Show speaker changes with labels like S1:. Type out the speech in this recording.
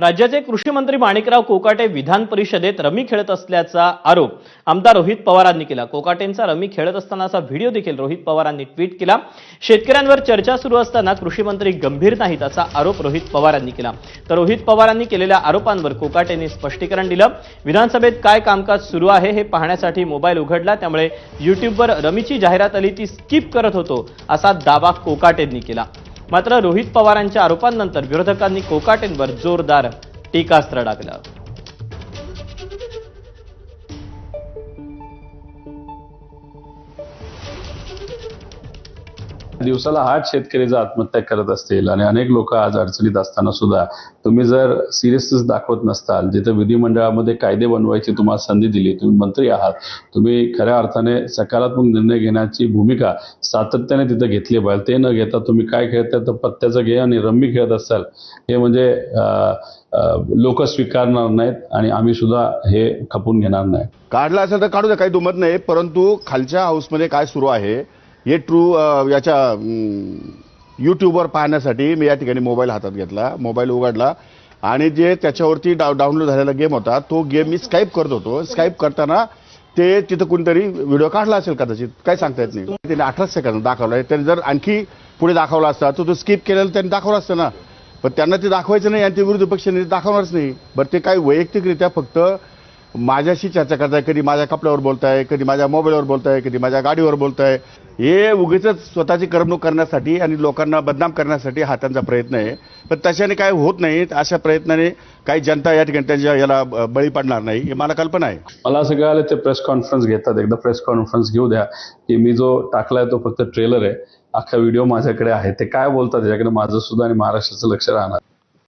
S1: राज्याचे कृषी मंत्री माणिकराव कोकाटे विधान परिषदेत रमी खेळत असल्याचा आरोप आमदार रोहित पवारांनी केला. कोकाटेंचा रमी खेळत असतानाचा व्हिडिओ देखील रोहित पवारांनी ट्विट केला. शेतकऱ्यांवर चर्चा सुरू असताना कृषी मंत्री गंभीर नाहीत असा आरोप रोहित पवारांनी केला. तर रोहित पवारांनी केलेल्या आरोपांवर कोकाटेंनी स्पष्टीकरण दिलं. विधानसभेत काय कामकाज सुरू आहे हे पाहण्यासाठी मोबाईल उघडला. त्यामुळे युट्यूबवर रमीची जाहिरात आली ती स्किप करत होतो असा दावा कोकाटेंनी केला. मात्र रोहित पवारांच्या आरोपांनंतर विरोधकांनी कोकाटेंवर जोरदार टीकास्त्र डागलं
S2: दिवसाला आठ शेतकरी जर आत्महत्या करत असतील आणि अनेक लोक आज अडचणीत असताना सुद्धा तुम्ही जर सिरियसनेस दाखवत नसताल जिथं विधिमंडळामध्ये कायदे बनवायची तुम्हाला संधी दिली तुम्ही मंत्री आहात तुम्ही खऱ्या अर्थाने सकारात्मक निर्णय घेण्याची भूमिका सातत्याने तिथं घेतली पाहिजे ते न घेता तुम्ही काय खेळताय तर पत्त्याचं घे आणि रम्मी खेळत असाल हे म्हणजे लोक स्वीकारणार नाहीत आणि आम्ही सुद्धा हे खपून घेणार नाही.
S3: काढला असेल तर काढू द्या काही दुमत नाही परंतु खालच्या हाऊसमध्ये काय सुरू आहे हे ट्रू याच्या यूट्यूबवर पाहण्यासाठी मी या ठिकाणी मोबाईल हातात घेतला मोबाईल उघडला आणि जे त्याच्यावरती डाव डाउनलोड झालेला गेम होता तो गेम मी स्काईप करत होतो. स्काईप करताना ते तिथं कोणतरी व्हिडिओ काढला असेल कदाचित. काय सांगता येत नाही. त्याने अठरा सेकंद दाखवला. त्यांनी जर आणखी पुढे दाखवला असता तर तो स्किप केलेला त्यांनी दाखवला असतं ना. पण त्यांना ते दाखवायचं नाही आणि ते विरोधी पक्षाने ते दाखवणारच नाही. बरं ते काय वैयक्तिकरित्या फक्त माझ्याशी चर्चा करताय कधी माझ्या कपड्यावर बोलताय कधी माझ्या मोबाईलवर बोलताय कधी माझ्या गाडीवर बोलताय. हे उगीच स्वतःची करमणूक करण्यासाठी आणि लोकांना बदनाम करण्यासाठी हा त्यांचा प्रयत्न आहे. पण तशाने काय होत नाही अशा प्रयत्नाने काही जनता या ठिकाणी त्यांच्या याला ब- बळी पडणार नाही हे मला कल्पना आहे.
S2: मला असं कळालं ते प्रेस कॉन्फरन्स घेतात एकदा प्रेस कॉन्फरन्स घेऊ द्या की मी जो टाकलाय तो फक्त ट्रेलर आहे अख्खा व्हिडिओ माझ्याकडे आहे. ते काय बोलतात त्याच्याकडे माझं सुद्धा आणि महाराष्ट्राचं लक्ष राहणार.